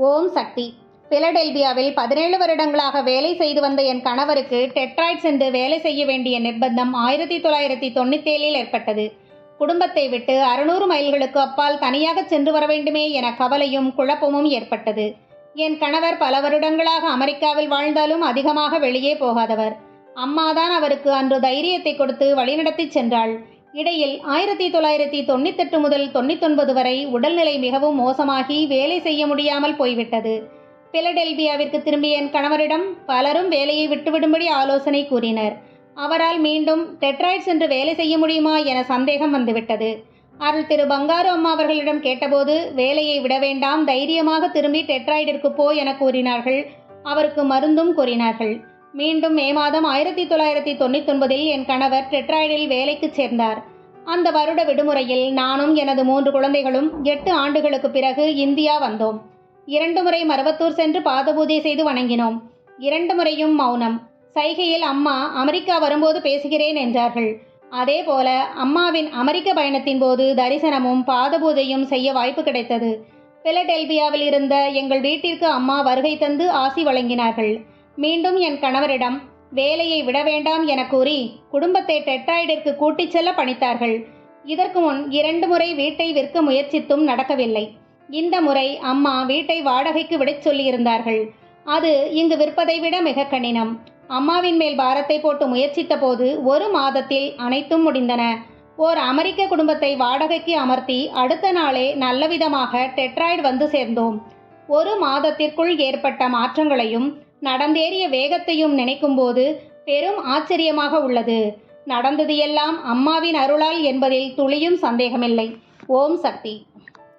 ஓம் சக்தி. பிலடெல்பியாவில் பதினேழு வருடங்களாக வேலை செய்து வந்த என் கணவருக்கு டெட்ராய்ட் சென்று வேலை செய்ய வேண்டிய நிர்பந்தம் ஆயிரத்தி தொள்ளாயிரத்தி தொண்ணூத்தேழில் ஏற்பட்டது. குடும்பத்தை விட்டு அறுநூறு மைல்களுக்கு அப்பால் தனியாக சென்று வர வேண்டுமே என கவலையும் குழப்பமும் ஏற்பட்டது. என் கணவர் பல வருடங்களாக அமெரிக்காவில் வாழ்ந்தாலும் அதிகமாக வெளியே போகாதவர். அம்மாதான் அவருக்கு அன்று தைரியத்தை கொடுத்து வழிநடத்தி சென்றாள். இடையில் ஆயிரத்தி தொள்ளாயிரத்தி தொண்ணூத்தெட்டு முதல் தொண்ணூத்தொன்பது வரை உடல்நிலை மிகவும் மோசமாகி வேலை செய்ய முடியாமல் போய்விட்டது. பிலடெல்பியாவிற்கு திரும்பிய என் கணவரிடம் பலரும் வேலையை விட்டுவிடும்படி ஆலோசனை கூறினர். அவரால் மீண்டும் டெட்ராய்ட் சென்று வேலை செய்ய முடியுமா என சந்தேகம் வந்துவிட்டது. அருள் திரு பங்காரு அம்மா அவர்களிடம் கேட்டபோது வேலையை விட வேண்டாம் தைரியமாக திரும்பி டெட்ராய்டிற்கு போ என கூறினார்கள். அவருக்கு மருந்தும் கூறினார்கள். மீண்டும் மே மாதம் ஆயிரத்தி தொள்ளாயிரத்தி தொண்ணூத்தொன்பதில் என் கணவர் டெட்ராய்டில் வேலைக்கு சேர்ந்தார். அந்த வருட விடுமுறையில் நானும் எனது மூன்று குழந்தைகளும் எட்டு ஆண்டுகளுக்கு பிறகு இந்தியா வந்தோம். இரண்டு முறை மருவத்தூர் சென்று பாதபூஜை செய்து வணங்கினோம். இரண்டு முறையும் மௌனம். சைகையில் அம்மா அமெரிக்கா வரும்போது பேசுகிறேன் என்றார்கள். அதே போல அம்மாவின் அமெரிக்க பயணத்தின் போது தரிசனமும் பாதபூஜையும் செய்ய வாய்ப்பு கிடைத்தது. பிலடெல்பியாவில் இருந்த எங்கள் வீட்டிற்கு அம்மா வருகை தந்து ஆசி வழங்கினார்கள். மீண்டும் என் கணவரிடம் வேலையை விட வேண்டாம் என கூறி குடும்பத்தை டெட்ராய்டிற்கு கூட்டிச் செல்ல பணித்தார்கள். இதற்கு முன் இரண்டு முறை வீட்டை விற்க முயற்சித்தும் நடக்கவில்லை. இந்த முறை அம்மா வீட்டை வாடகைக்கு விடச் சொல்லியிருந்தார்கள். அது இங்கு விற்பதை விட மிக கடினம். அம்மாவின் மேல் பாரத்தை போட்டு முயற்சித்த போது ஒரு மாதத்தில் அனைத்தும் முடிந்தன. ஓர் அமெரிக்க குடும்பத்தை வாடகைக்கு அமர்த்தி அடுத்த நாளே நல்லவிதமாக டெட்ராய்டு வந்து சேர்ந்தோம். ஒரு மாதத்திற்குள் ஏற்பட்ட மாற்றங்களையும் நடந்தேறிய வேகத்தையும் நினைக்கும்போது பெரும் ஆச்சரியமாக உள்ளது. நடந்தது எல்லாம் அம்மாவின் அருளால் என்பதில் துளியும் சந்தேகமில்லை. ஓம் சக்தி.